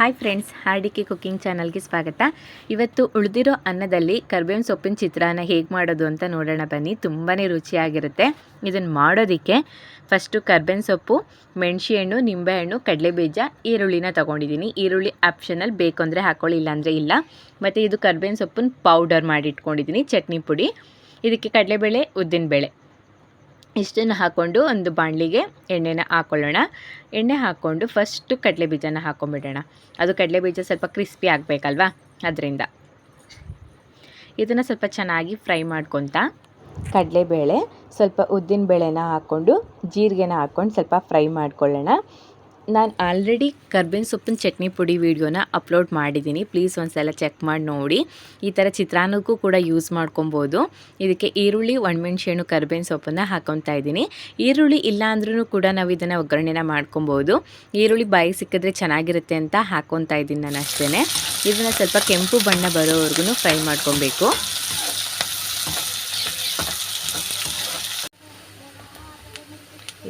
Hi friends ಹಾರ್ಡಿಕೆ cooking ಚಾನಲ್ಗೆ ಸ್ವಾಗತ. ಇವತ್ತು ಉಳಿದಿರೋ ಅನ್ನದಲ್ಲಿ ಕರ್ಬೇವಿನ ಸೊಪ್ಪಿನ ಚಿತ್ರಾನ್ನ ಹೇಗೆ ಮಾಡೋದು ಅಂತ ನೋಡೋಣ ಬನ್ನಿ. ತುಂಬಾ ರುಚಿಯಾಗಿರುತ್ತೆ. ಇದನ್ನು ಮಾಡೋದಕ್ಕೆ ಫಸ್ಟು ಕರ್ಬೇವಿನ ಸೊಪ್ಪು ಮೆಣಸಿಹಣ್ಣು ನಿಂಬೆಹಣ್ಣು ಕಡಲೆಬೀಜ ಈರುಳ್ಳಿನ ತೊಗೊಂಡಿದ್ದೀನಿ ಈರುಳ್ಳಿ ಆಪ್ಷನಲ್ಲಿ ಬೇಕು ಅಂದರೆ ಹಾಕೊಳ್ಳಿ, ಇಲ್ಲಾಂದರೆ ಇಲ್ಲ. ಮತ್ತು ಇದು ಕರ್ಬೇವಿನ ಸೊಪ್ಪನ್ನ ಪೌಡರ್ ಮಾಡಿ ಇಟ್ಕೊಂಡಿದ್ದೀನಿ ಚಟ್ನಿ ಪುಡಿ. ಇದಕ್ಕೆ ಕಡಲೆಬೇಳೆ, ಉದ್ದಿನಬೇಳೆ. ಇಷ್ಟನ್ನು ಹಾಕ್ಕೊಂಡು ಒಂದು ಬಾಣಲಿಗೆ ಎಣ್ಣೆನ ಹಾಕ್ಕೊಳ್ಳೋಣ ಎಣ್ಣೆ ಹಾಕ್ಕೊಂಡು ಫಸ್ಟು ಕಡಲೆ ಬೀಜನ ಹಾಕ್ಕೊಂಬಿಡೋಣ ಅದು ಕಡಲೆ ಬೀಜ ಸ್ವಲ್ಪ ಕ್ರಿಸ್ಪಿ ಆಗಬೇಕಲ್ವಾ? ಅದರಿಂದ. ಇದನ್ನು ಸ್ವಲ್ಪ ಚೆನ್ನಾಗಿ ಫ್ರೈ ಮಾಡ್ಕೊತ ಕಡಲೆಬೇಳೆ ಸ್ವಲ್ಪ ಉದ್ದಿನ ಬೇಳೆನ ಹಾಕ್ಕೊಂಡು, ಜೀರಿಗೆನ ಹಾಕ್ಕೊಂಡು ಸ್ವಲ್ಪ ಫ್ರೈ ಮಾಡ್ಕೊಳ್ಳೋಣ. ನಾನು ಆಲ್ರೆಡಿ ಕರ್ಬೇವಿನ ಸೊಪ್ಪಿನ ಚಟ್ನಿ ಪುಡಿ ವೀಡಿಯೋನ ಅಪ್ಲೋಡ್ ಮಾಡಿದ್ದೀನಿ ಪ್ಲೀಸ್ ಒಂದು ಸಲ ಚೆಕ್ ಮಾಡಿ ನೋಡಿ. ಈ ಥರ ಚಿತ್ರಾನ್ನಕ್ಕೂ ಕೂಡ ಯೂಸ್ ಮಾಡ್ಕೊಬೋದು. ಇದಕ್ಕೆ ಈರುಳ್ಳಿ ಒಣಮೆಣ್ಸೆಹಣ್ಣು ಕರ್ಬೇವಿನ ಸೊಪ್ಪನ್ನು ಹಾಕೊತಾ ಇದ್ದೀನಿ. ಈರುಳ್ಳಿ ಇಲ್ಲ ಅಂದ್ರೂ ಕೂಡ ನಾವು ಇದನ್ನು ಒಗ್ಗರಣೆನ ಮಾಡ್ಕೊಬೋದು. ಈರುಳ್ಳಿ ಬಾಯಿ ಸಿಕ್ಕಿದ್ರೆ ಚೆನ್ನಾಗಿರುತ್ತೆ ಅಂತ ಹಾಕೊತಾ ಇದ್ದೀನಿ ನಾನು ಅಷ್ಟೇ ಇದನ್ನು ಸ್ವಲ್ಪ ಕೆಂಪು ಬಣ್ಣ ಬರೋವರೆಗೂ ಫ್ರೈ ಮಾಡ್ಕೊಬೇಕು.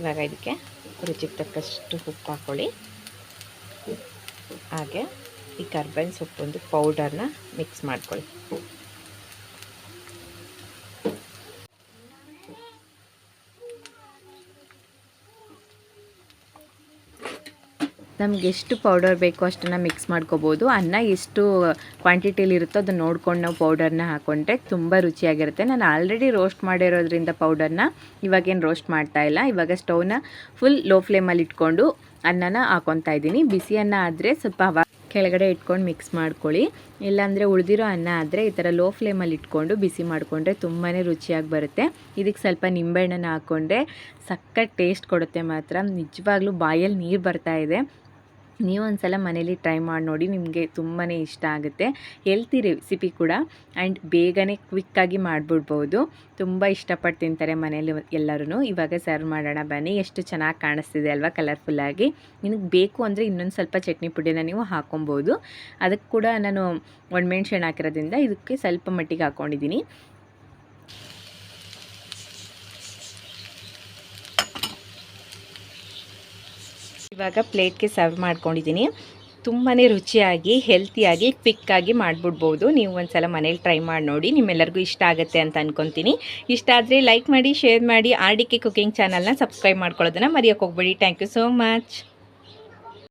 ಇವಾಗ ಇದಕ್ಕೆ ರುಚಿಗೆ ತಕ್ಕಷ್ಟು ಉಪ್ಪು ಹಾಕ್ಕೊಳ್ಳಿ ಹಾಗೆ ಈ ಕರ್ಬೇವಿನ ಸೊಪ್ಪೊಂದು ಪೌಡರ್ನ ಮಿಕ್ಸ್ ಮಾಡ್ಕೊಳ್ಳಿ. ನಮ್ಗೆ ಎಷ್ಟು ಪೌಡರ್ ಬೇಕೋ ಅಷ್ಟನ್ನು ಮಿಕ್ಸ್ ಮಾಡ್ಕೋಬೋದು. ಅನ್ನ ಎಷ್ಟು ಕ್ವಾಂಟಿಟಿಲಿ ಇರುತ್ತೋ ಅದನ್ನು ನೋಡ್ಕೊಂಡು ನಾವು ಪೌಡರ್ನ ಹಾಕ್ಕೊಂಡ್ರೆ ತುಂಬ ರುಚಿಯಾಗಿರುತ್ತೆ. ನಾನು ಆಲ್ರೆಡಿ ರೋಸ್ಟ್ ಮಾಡಿರೋದ್ರಿಂದ ಪೌಡರ್ನ ಇವಾಗೇನು ರೋಸ್ಟ್ ಮಾಡ್ತಾ ಇಲ್ಲ. ಇವಾಗ ಸ್ಟೌವ್ನ ಫುಲ್ ಲೋ ಫ್ಲೇಮಲ್ಲಿ ಇಟ್ಕೊಂಡು ಅನ್ನನ ಹಾಕೊತಾ ಇದ್ದೀನಿ. ಬಿಸಿ ಅನ್ನ ಆದರೆ ಸ್ವಲ್ಪ ಹವಾ ಕೆಳಗಡೆ ಇಟ್ಕೊಂಡು ಮಿಕ್ಸ್ ಮಾಡ್ಕೊಳ್ಳಿ. ಇಲ್ಲಾಂದರೆ ಉಳಿದಿರೋ ಅನ್ನ ಆದರೆ ಈ ಥರ ಲೋ ಫ್ಲೇಮಲ್ಲಿ ಇಟ್ಕೊಂಡು ಬಿಸಿ ಮಾಡಿಕೊಂಡ್ರೆ ತುಂಬಾ ರುಚಿಯಾಗಿ ಬರುತ್ತೆ. ಇದಕ್ಕೆ ಸ್ವಲ್ಪ ನಿಂಬೆಹಣ್ಣನ್ನು ಹಾಕ್ಕೊಂಡ್ರೆ ಸಕ್ಕ ಟೇಸ್ಟ್ ಕೊಡುತ್ತೆ ಮಾತ್ರ. ನಿಜವಾಗ್ಲೂ ಬಾಯಲ್ಲಿ ನೀರು ಬರ್ತಾ ಇದೆ. ನೀವು ಒಂದು ಸಲ ಮನೇಲಿ ಟ್ರೈ ಮಾಡಿ ನೋಡಿ, ನಿಮಗೆ ತುಂಬಾ ಇಷ್ಟ ಆಗುತ್ತೆ. ಹೆಲ್ತಿ ರೆಸಿಪಿ ಕೂಡ. ಆ್ಯಂಡ್ ಬೇಗನೆ ಕ್ವಿಕ್ಕಾಗಿ ಮಾಡಿಬಿಡ್ಬೋದು. ತುಂಬ ಇಷ್ಟಪಟ್ಟು ತಿಂತಾರೆ ಮನೇಲಿ ಎಲ್ಲರೂ ಇವಾಗ ಸರ್ವ್ ಮಾಡೋಣ ಬನ್ನಿ. ಎಷ್ಟು ಚೆನ್ನಾಗಿ ಕಾಣಿಸ್ತಿದೆ ಅಲ್ವಾ ಕಲರ್ಫುಲ್ಲಾಗಿ ನಿನಗೆ ಬೇಕು ಅಂದರೆ ಇನ್ನೊಂದು ಸ್ವಲ್ಪ ಚಟ್ನಿ ಪುಡಿನ ನೀವು ಹಾಕೊಬೋದು. ಅದಕ್ಕೆ ಕೂಡ ನಾನು ಒಣಮೆಣ್ಸೆಣ್ಣು ಹಾಕಿರೋದ್ರಿಂದ ಇದಕ್ಕೆ ಸ್ವಲ್ಪ ಮಟ್ಟಿಗೆ ಹಾಕ್ಕೊಂಡಿದ್ದೀನಿ ಇವಾಗ ಪ್ಲೇಟ್ಗೆ ಸರ್ವ್ ಮಾಡ್ಕೊಂಡಿದ್ದೀನಿ. ತುಂಬಾ ರುಚಿಯಾಗಿ, ಹೆಲ್ತಿಯಾಗಿ ಪಿಕ್ಕಾಗಿ ಮಾಡಿಬಿಡ್ಬೋದು. ನೀವು ಒಂದು ಸಲ ಮನೇಲಿ ಟ್ರೈ ಮಾಡಿ ನೋಡಿ. ನಿಮ್ಮೆಲ್ಲರಿಗೂ ಇಷ್ಟ ಆಗುತ್ತೆ ಅಂತ ಅಂದ್ಕೊತೀನಿ ಇಷ್ಟ ಆದರೆ ಲೈಕ್ ಮಾಡಿ, ಶೇರ್ ಮಾಡಿ, ಆರ್ ಡಿ ಕೆ ಕುಕಿಂಗ್ ಚಾನಲ್ನ ಸಬ್ಸ್ಕ್ರೈಬ್ ಮಾಡ್ಕೊಳ್ಳೋದನ್ನು ಮರೆಯೋಕೆ ಹೋಗ್ಬೇಡಿ. Thank you so much.